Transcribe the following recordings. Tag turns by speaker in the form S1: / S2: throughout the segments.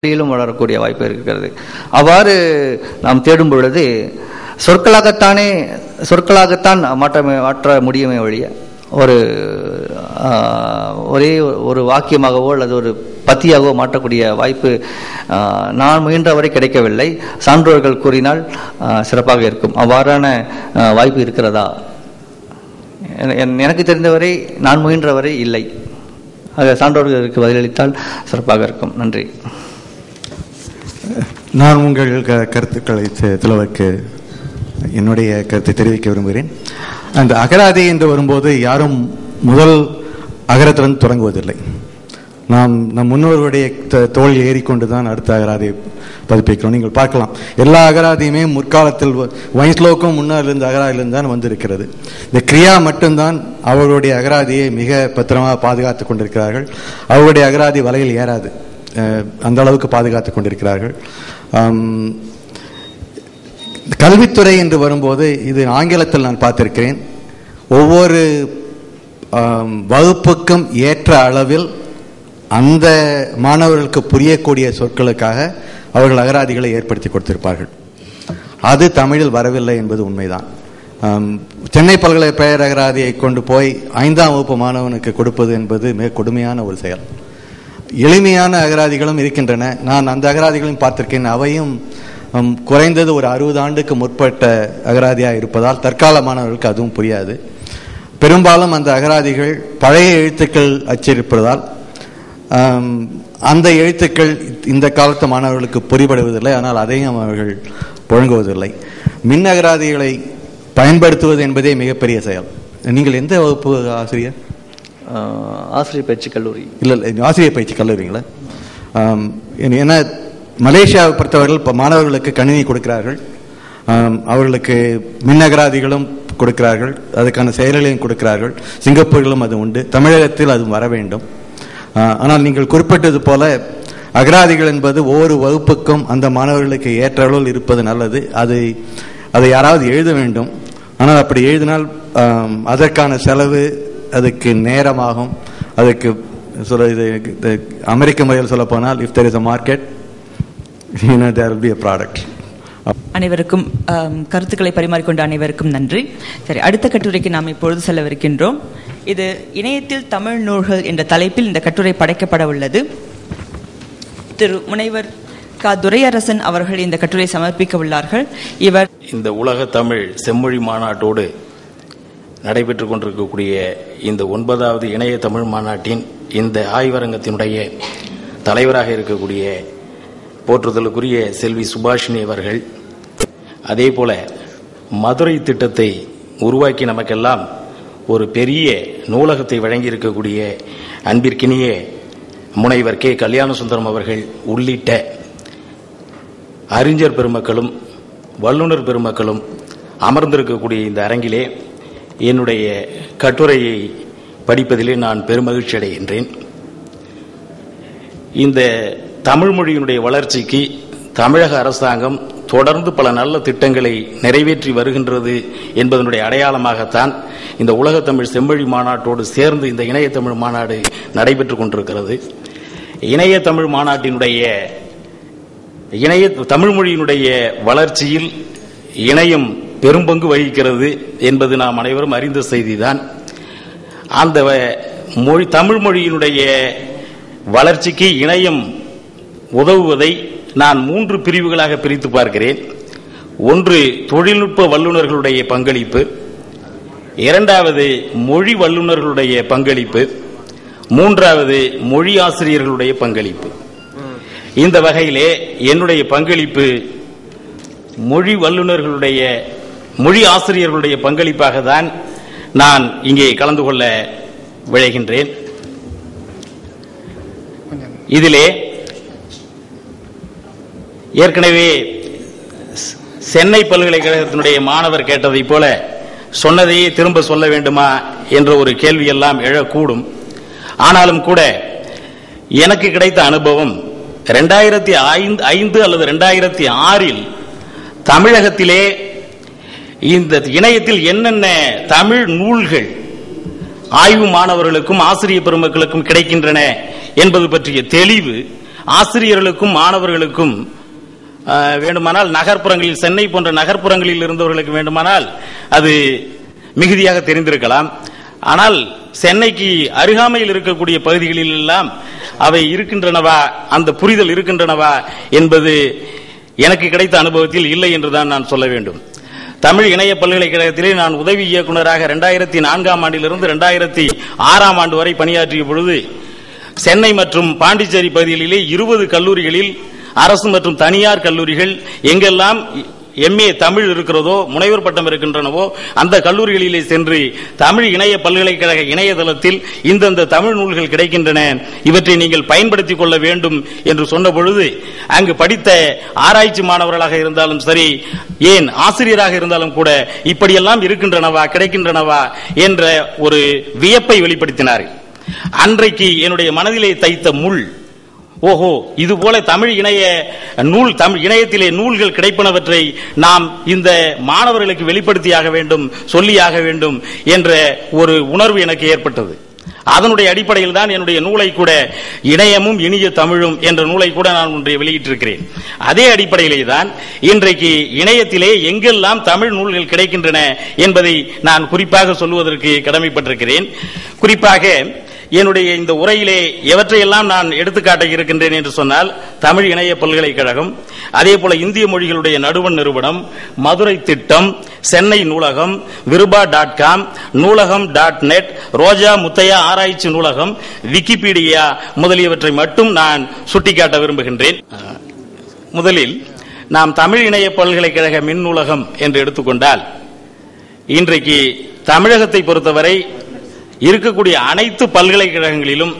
S1: மொழியிலும் வளரக்கூடிய வாய்ப்பு இருக்கிறது. அவ்வாறு நாம் தேடும் பொழுது சொற்களாகத்தானே சொற்களாகத்தான் மாற்ற மாற்ற முடியுமே வழிய ஒரு ஒரே ஒரு வாக்கியமாகவோ அல்லது ஒரு பத்தியாகவோ மாற்றக்கூடிய வாய்ப்பு நான் முயன்றவரை கிடைக்கவில்லை. சான்றோர்கள் கூறினால் சிறப்பாக இருக்கும். அவ்வாறான வாய்ப்பு இருக்கிறதா? என்- எனக்கு தெரிந்தவரை நான் முயன்றவரை இல்லை. ஆக சான்றோர்களுக்கு பதிலளித்தால் சிறப்பாக இருக்கும். நன்றி.
S2: நான் உங்கள் க- கருத்துக்களை தலைவருக்கு என்னுடைய கருத்தை தெரிவிக்க விரும்புகிறேன். அந்த அகராதி என்று வரும்போது யாரும் முதல் அகரத்திலிருந்து தொடங்குவதில்லை. நாம் நம் முன்னோர்களுடைய தோல் தோளில் ஏறிக்கொண்டு தான் அடுத்த அகராதியை பதிப்பிக்கிறோம். நீங்கள் பார்க்கலாம். எல்லா அகராதியுமே முற்காலத்தில் வ- முன்னாலிருந்து அகராதியிலிருந்து தான் வந்திருக்கிறது. இந்த கிரியா மட்டும்தான் அவர்களுடைய அகராதியை மிக பத்திரமாக பாதுகாத்துக் கொண்டிருக்கிறார்கள். அவர்களுடைய அகராதி வலையில் ஏறாது. அந்த அளவுக்கு பாதுகாத்து கொண்டிருக்கிறார்கள். கல்வித்துறை என்று வரும்போது இது ஆங்கிலத்தில் நான் பார்த்திருக்கிறேன். ஒவ்வொரு வகுப்புக்கும் ஏற்ற அளவில் அந்த மாணவர்களுக்கு புரியக்கூடிய சொற்களுக்காக அவர்கள் அகராதிகளை ஏற்படுத்தி கொடுத்திருப்பார்கள். அது தமிழில் வரவில்லை என்பது உண்மைதான். சென்னை பல்கலை பேரகராதியை கொண்டு போய் ஐந்தாம் வகுப்பு மாணவனுக்கு கொடுப்பது என்பது மிக கொடுமையான ஒரு செயல். எளிமையான அகராதிகளும் இருக்கின்றன. நான் அந்த அகராதிகளையும் பார்த்திருக்கேன். அவையும் குறைந்தது ஒரு அறுபது ஆண்டுக்கு முற்பட்ட அகராதியாக இருப்பதால் தற்கால மாணவர்களுக்கு அதுவும் புரியாது. பெரும்பாலும் அந்த அகராதிகள் பழைய எழுத்துக்கள் அச்சிருப்பதால் அந்த எழுத்துக்கள் இந்த காலத்து மாணவர்களுக்கு புரிபடுவதில்லை. ஆனால் அதையும் அவர்கள் புழங்குவதில்லை. மின் அகராதிகளை பயன்படுத்துவது என்பதே மிகப்பெரிய செயல். நீங்கள் எந்த வகுப்பு ஆசிரியர்?
S1: ஆசிரியர் பயிற்சி கல்லூரி.
S2: இல்லை இல்லை ஆசிரியர் பயிற்சி கல்லூரிங்களா? ஏன்னா- மலேசியாவை பொறுத்தவர்கள் இப்போ மாணவர்களுக்கு கணினி கொடுக்கிறார்கள். அவர்களுக்கு மின்னகராதிகளும் கொடுக்கிறார்கள். அதுக்கான செயல்களையும் கொடுக்கிறார்கள். சிங்கப்பூரிலும் அது உண்டு. தமிழகத்தில் அது வர வேண்டும். ஆனால் நீங்கள் குறிப்பிட்டது போல அகராதிகள் என்பது ஒவ்வொரு வகுப்புக்கும் அந்த மாணவர்களுக்கு ஏற்ற அளவில் இருப்பது நல்லது. அதை அதை யாராவது எழுத வேண்டும். ஆனால் அப்படி எழுதினால் அதற்கான செலவு அதுக்கு நேரமாகும். அதுக்கு சொல்ல இது அமெரிக்க முறையில் சொல்ல போனால் if there is a market there be a product
S3: அனைவருக்கும் கருத்துக்களை பரிமாறிக்கொண்ட அனைவருக்கும் நன்றி. சரி அடுத்த கட்டுரைக்கு நாம் இப்பொழுது செல்லவிருக்கின்றோம். இது இணையத்தில் தமிழ் நூல்கள் என்ற தலைப்பில் இந்த கட்டுரை படைக்கப்பட உள்ளது. திரு முனைவர் க. துரையரசன் அவர்கள் இந்த கட்டுரை சமர்ப்பிக்க உள்ளார்கள். இவர்
S4: இந்த உலக தமிழ் செம்மொழி மாநாட்டோடு நடைபெற்றுக் கொண்டிருக்கக்கூடிய இந்த ஒன்பதாவது இணைய தமிழ் மாநாட்டின் இந்த ஆய்வரங்கத்தினுடைய தலைவராக இருக்கக்கூடிய போற்றுதலுக்குரிய செல்வி சுபாஷினி அவர்கள் அதே போல மதுரை திட்டத்தை உருவாக்கி நமக்கெல்லாம் ஒரு பெரிய நூலகத்தை வழங்கி இருக்கக்கூடிய அன்பிற்கினிய முனைவர் கே. கல்யாண சுந்தரம் அவர்கள் உள்ளிட்ட அறிஞர் பெருமக்களும் வல்லுநர் பெருமக்களும் அமர்ந்திருக்கக்கூடிய இந்த அரங்கிலே என்னுடைய கட்டுரையை படிப்பதிலே நான் பெருமகிழ்ச்சி அடைகின்றேன். இந்த தமிழ் மொழியினுடைய வளர்ச்சிக்கு தமிழக அரசாங்கம் தொடர்ந்து பல நல்ல திட்டங்களை நிறைவேற்றி வருகின்றது என்பதனுடைய அடையாளமாகத்தான் இந்த உலக தமிழ் செம்மொழி மாநாட்டோடு சேர்ந்து இந்த இணைய தமிழ் மாநாடு நடைபெற்றுக் கொண்டிருக்கிறது. இணைய தமிழ் மாநாட்டினுடைய இணைய தமிழ் மொழியினுடைய வளர்ச்சியில் இணையம் பெரும்பங்கு வகிக்கிறது என்பது நாம் அனைவரும் அறிந்த செய்திதான். அந்த வ- மொழி தமிழ் மொழியினுடைய வளர்ச்சிக்கு இணையம் உதவுவதை நான் மூன்று பிரிவுகளாக பிரித்து பார்க்கிறேன். ஒன்று தொழில்நுட்ப வல்லுநர்களுடைய பங்களிப்பு. இரண்டாவது மொழி வல்லுநர்களுடைய பங்களிப்பு. மூன்றாவது மொழி ஆசிரியர்களுடைய பங்களிப்பு. இந்த வகையிலே என்னுடைய பங்களிப்பு மொழி வல்லுநர்களுடைய மொழி ஆசிரியர்களுடைய பங்களிப்பாக தான் நான் இங்கே கலந்து கொள்ள விழைகின்றேன். இதிலே ஏற்கனவே சென்னை பல்கலைக்கழகத்தினுடைய மாணவர் கேட்டதைப் போல சொன்னதையே திரும்ப சொல்ல வேண்டுமா என்ற ஒரு கேள்வியெல்லாம் எழக்கூடும். ஆனாலும் கூட எனக்கு கிடைத்த அனுபவம் ரெண்டாயிரத்தி ஐந்து ஐந்து அல்லது ரெண்டாயிரத்தி ஆறில் தமிழகத்திலே இந்த இணையத்தில் என்னென்ன தமிழ் நூல்கள் ஆய்வு மாணவர்களுக்கும் ஆசிரியர் பெருமக்களுக்கும் கிடைக்கின்றன என்பது பற்றிய தெளிவு ஆசிரியர்களுக்கும் மாணவர்களுக்கும் வேண்டுமானால் நகர்ப்புறங்களில் சென்னை போன்ற நகர்ப்புறங்களில் இருந்தவர்களுக்கு வேண்டுமானால் அது மிகுதியாக தெரிந்திருக்கலாம். ஆனால் சென்னைக்கு அருகாமையில் இருக்கக்கூடிய பகுதிகளில் எல்லாம் அவை இருக்கின்றனவா அந்த புரிதல் இருக்கின்றனவா என்பது எனக்கு கிடைத்த அனுபவத்தில் இல்லை என்றுதான் நான் சொல்ல வேண்டும். தமிழ் இணைய பல்கலைக்கழகத்திலே நான் உதவி இயக்குநராக இரண்டாயிரத்தி நான்காம் ஆண்டிலிருந்து இரண்டாயிரத்தி ஆறாம் ஆண்டு வரை பணியாற்றிய பொழுது சென்னை மற்றும் பாண்டிச்சேரி பகுதிகளிலே இருபது கல்லூரிகளில் அரசு மற்றும் தனியார் கல்லூரிகள் எங்கெல்லாம் எம்ஏ தமிழ் இருக்கிறதோ முனைவர் பட்டம் இருக்கின்றனவோ அந்த கல்லூரிகளிலே சென்று தமிழ் இணைய பல்கலைக்கழக இணையதளத்தில் இந்தந்த தமிழ் நூல்கள் கிடைக்கின்றன. இவற்றை நீங்கள் பயன்படுத்திக் கொள்ள வேண்டும் என்று சொன்ன பொழுது அங்கு படித்த ஆராய்ச்சி மாணவர்களாக இருந்தாலும் சரி ஏன் ஆசிரியராக இருந்தாலும் கூட இப்படியெல்லாம் இருக்கின்றனவா கிடைக்கின்றனவா என்ற ஒரு வியப்பை வெளிப்படுத்தினார்கள். அன்றைக்கு என்னுடைய மனதிலே தைத்த முள் ஓஹோ இது போல தமிழ் இணைய நூல் தமிழ் இணையத்திலே நூல்கள் கிடைப்பனவற்றை நாம் இந்த மாணவர்களுக்கு வெளிப்படுத்தியாக வேண்டும் சொல்லியாக வேண்டும் என்ற ஒரு உணர்வு எனக்கு ஏற்பட்டது. அதனுடைய அடிப்படையில் தான் என்னுடைய நூலை கூட இணையமும் இனிய தமிழும் என்ற நூலை கூட நான் ஒன்றை வெளியிட்டிருக்கிறேன். அதே அடிப்படையிலே தான் இன்றைக்கு இணையத்திலே எங்கெல்லாம் தமிழ் நூல்கள் கிடைக்கின்றன என்பதை நான் குறிப்பாக சொல்லுவதற்கு கடமைப்பட்டிருக்கிறேன். குறிப்பாக என்னுடைய இந்த உரையிலே எவற்றையெல்லாம் நான் எடுத்துக்காட்ட இருக்கின்றேன் என்று சொன்னால் தமிழ் இணைய பல்கலைக்கழகம் அதே போல இந்திய மொழிகளுடைய நடுவண் நிறுவனம் மதுரை திட்டம் சென்னை நூலகம் Virupa dot com Noolaham dot net Roja Muthiah ஆராய்ச்சி நூலகம் விக்கிபீடியா முதலியவற்றை மட்டும் நான் சுட்டிக்காட்ட விரும்புகின்றேன். முதலில் நாம் தமிழ் இணைய பல்கலைக்கழக மின் நூலகம் என்று எடுத்துக்கொண்டால் இன்றைக்கு தமிழகத்தை பொறுத்தவரை இருக்கக்கூடிய அனைத்து பல்கலைக்கழகங்களிலும்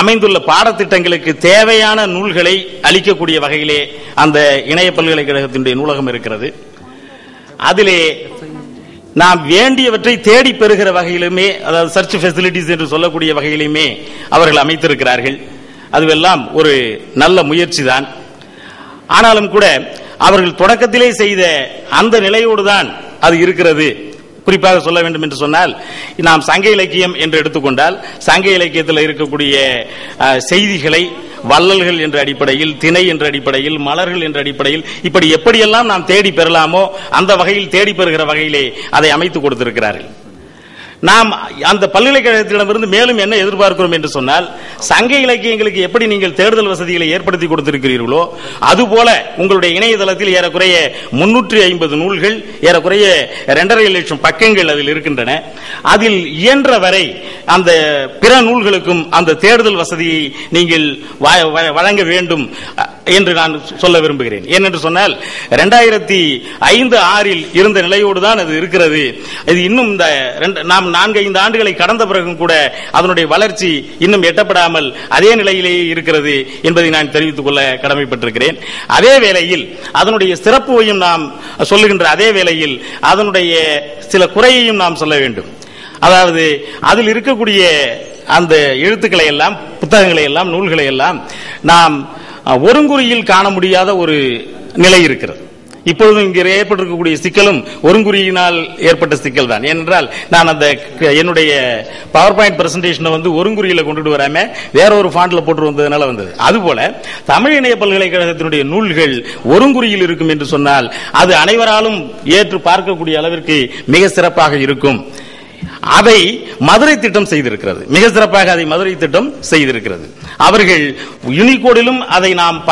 S4: அமைந்துள்ள பாடத்திட்டங்களுக்கு தேவையான நூல்களை அளிக்கக்கூடிய வகையிலே அந்த இணைய பல்கலைக்கழகத்தினுடைய நூலகம் இருக்கிறது. அதிலே நாம் வேண்டியவற்றை தேடி பெறுகிற வகையிலுமே அதாவது சர்ச் ஃபெசிலிட்டிஸ் என்று சொல்லக்கூடிய வகையிலுமே அவர்கள் அமைத்திருக்கிறார்கள். அதுவெல்லாம் ஒரு நல்ல முயற்சி தான் ஆனாலும் கூட அவர்கள் தொடக்கத்திலே செய்த அந்த நிலையோடு தான் அது இருக்கிறது. குறிப்பாக சொல்ல வேண்டும் என்று சொன்னால் நாம் சங்க இலக்கியம் என்று எடுத்துக்கொண்டால் சங்க இலக்கியத்தில் இருக்கக்கூடிய செய்திகளை வள்ளல்கள் என்ற அடிப்படையில் திணை என்ற அடிப்படையில் மலர்கள் என்ற அடிப்படையில் இப்படி எப்படியெல்லாம் நாம் தேடி பெறலாமோ அந்த வகையில் தேடி பெறுகிற வகையிலே அதை அமைத்து கொடுத்திருக்கிறார்கள். நாம் அந்த பல்கலைக்கழகத்திடமிருந்து மேலும் என்ன எதிர்பார்க்கிறோம் என்று சொன்னால் சங்க இலக்கியங்களுக்கு எப்படி நீங்கள் தேடுதல் வசதிகளை ஏற்படுத்தி கொடுத்திருக்கிறீர்களோ அதுபோல உங்களுடைய இணையதளத்தில் ஏறக்குறைய முன்னூற்றி ஐம்பது நூல்கள் ஏறக்குறைய இரண்டரை லட்சம் பக்கங்கள் அதில் இருக்கின்றன. அதில் இயன்ற வரை அந்த பிற நூல்களுக்கும் அந்த தேடுதல் வசதியை நீங்கள் வ- வ- வழங்க வேண்டும். என்று நான் சொல்ல விரும்புகிறேன். ஏனென்று சொன்னால் இரண்டாயிரத்தி ஐந்து ஆறில் இருந்த நிலையோடு தான் அது இருக்கிறது. இது இன்னும் இந்த ரெண்டு- நாம் நான்கு ஐந்து ஆண்டுகளை கடந்த பிறகும் கூட அதனுடைய வளர்ச்சி இன்னும் எட்டப்படாமல் அதே நிலையிலேயே இருக்கிறது என்பதை நான் தெரிவித்துக் கொள்ள கடமைப்பட்டிருக்கிறேன். அதே வேளையில் அதனுடைய சிறப்பையும் நாம் சொல்லுகின்ற அதே வேளையில் அதனுடைய சில குறையையும் நாம் சொல்ல வேண்டும். அதாவது அதில் இருக்கக்கூடிய அந்த எழுத்துக்களை எல்லாம் புத்தகங்களை எல்லாம் நூல்களை எல்லாம் நாம் ஒருங்குறியில் காண முடியாத ஒரு நிலை இருக்கிறது. இப்பொழுதும் இங்கே ஏற்பட்டிருக்கக்கூடிய சிக்கலும் ஒருங்குறியினால் ஏற்பட்ட சிக்கல் தான். ஏனென்றால் நான் அந்த க- என்னுடைய பவர் பாயிண்ட் பிரசன்டேஷனை வந்து ஒருங்குறியில கொண்டுட்டு வராம வேற ஒரு ஃபாண்ட்ல போட்டு வந்ததுனால வந்தது. அதுபோல தமிழ் இணைய பல்கலைக்கழகத்தினுடைய நூல்கள் ஒருங்குறியில் இருக்கும் என்று சொன்னால் அது அனைவராலும் ஏற்று பார்க்கக்கூடிய அளவிற்கு மிக சிறப்பாக இருக்கும். அதை மதுரை திட்டம் செய்திருக்கிறது. மிக சிறப்பாக அதை மதுரை திட்டம் செய்திருக்கிறது. அவர்கள் யூனிகோடிலும் அதை நாம்